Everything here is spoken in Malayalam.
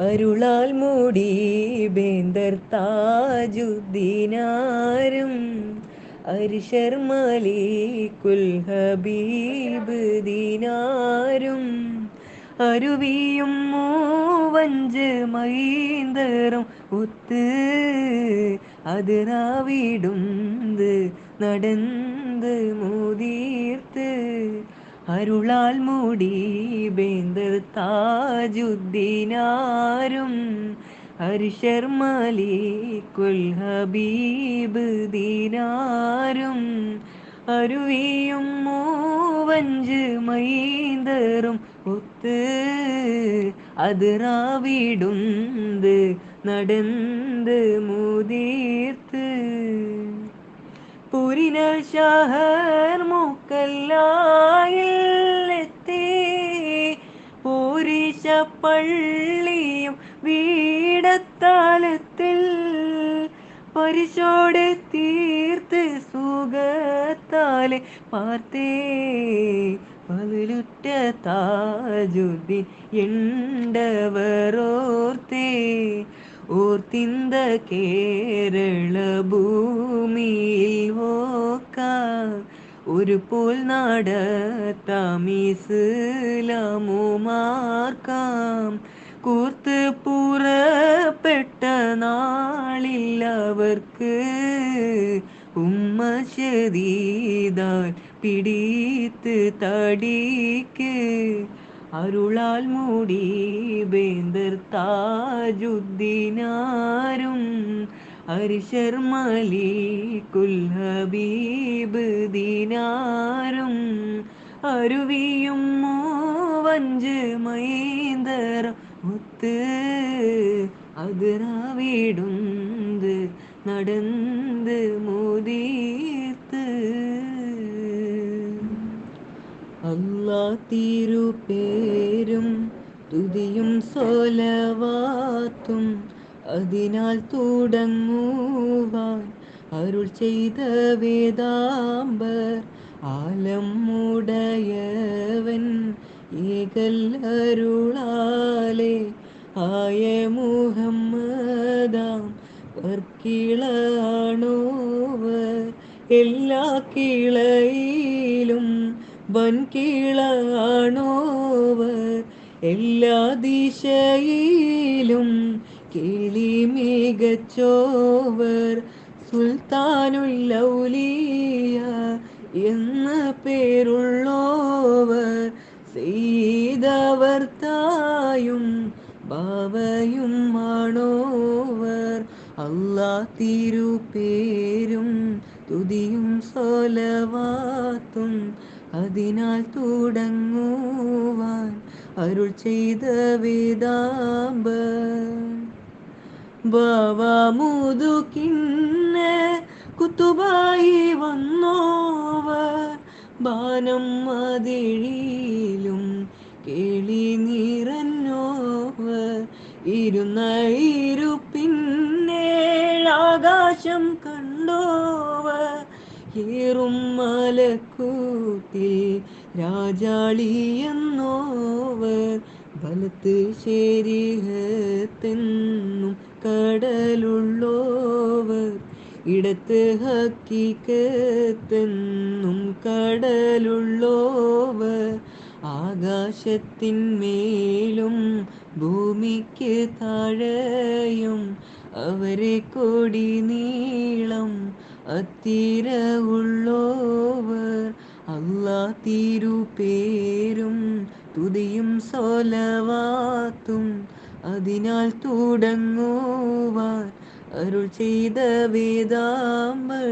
അരുളാൽ മൂടി ബേന്ദർ താജുദ്ദീനാരും അരിശർ മലിക്കുൽ ഹബീബ് ദീനാരും അരുവിയും മൂവഞ്ച് മൈന്തറും ഒത്ത് അത് നാവിടും നടന്ന് മുതീർത്ത് അരുളാൽ മൂടി ബേന്ദർ താജുദ്ദീനാരും ഹരിഷർ മാലിക്കുൽ ഹബീബ് ദീനാരും അരുവിയും മൂവഞ്ച് മൈന്തറും ഒത്ത് അത് റാവിടുന്ത് നടന്ന് മുതീർത്ത്. പുരിന ഷഹർ മുക്കല്ലായിലെത്തി പൂരിശ പള്ളിയും വീടത്താലത്തിൽ പരിശോടെ തീർത്ത് സുഖത്താലെ പാർത്തേ. പതിലുറ്റ താജുദ്ദീൻ എണ്ടവരോർത്തേ. ഓർത്തിന്ത കേരള ഓക്ക ഒരു പോൽ നാടത്താമീസ്ലാമുമാർക്കാം കൂർത്ത് പുറപ്പെട്ട നാളില്ലവർക്ക് ഉമ്മ ശരീതാൽ പിടിത്ത് തടിക്ക്. അരുളാൽ മൂടി ബേന്ദർ താജുദ്ദീനാരും അരിശർ കുൽഹബീബ് ഹബീബ് ദീനാരും അരുവിയും മൂവഞ്ച് മൈന്ദറ മുത്ത് അത് വീടുന്ന് നടന്ന് മോദീത്ത്. അല്ലാ തിരുപേരും തുതിയും സോലവാത്തും അതിനാൽ തുടങ്ങുവാൻ അരുൾ ചെയ്ത വേദാംബർ ആലം മുടയവൻ ഏകല്ലരുളാലേ ആയ മുഹമ്മദാം വർക്കിളാണോവർ എല്ലാ കിളയിലും വൻകിളാണോവർ എല്ലാ ദിശയിലും കിളി മികച്ചോവർ സുൽത്താനുള്ളൗലിയ എന്ന പേരുള്ളോവർ ചെയ്തവർത്തായും ബാവയും ആണോവർ അല്ലാ തിരുപേരും തുതിയും സോലവാത്തും അതിനാൽ തുടങ്ങുവാൻ അരുൾ ചെയ്ത വേദാംബ ബാവാമുതുകിന്ന കുത്തുബായി വന്നോവർ. ബാനം മതിഴിയിലും കേളി നിറഞ്ഞോവർ. ആകാശം കണ്ടോവർ. ഏറും മലക്കൂത്തിൽ രാജാളി എന്നോവർ വലത്ത് ശരീരത്തെന്നും കടലുള്ളോവർ ഇടത്ത് ഹക്കിക്കത്തെന്നും കടലുള്ളോവർ ആകാശത്തിന്മേലും ഭൂമിക്ക് താഴെയും അവരെ കൊടി നീളം അത്തിര ഉള്ളോവർ അല്ലാ തിരുപേരും തുതിയും സോലവാത്തും അതിനാൽ തുടങ്ങുവാൻ അരുൾ ചെയ്ത വേദാമ്പൾ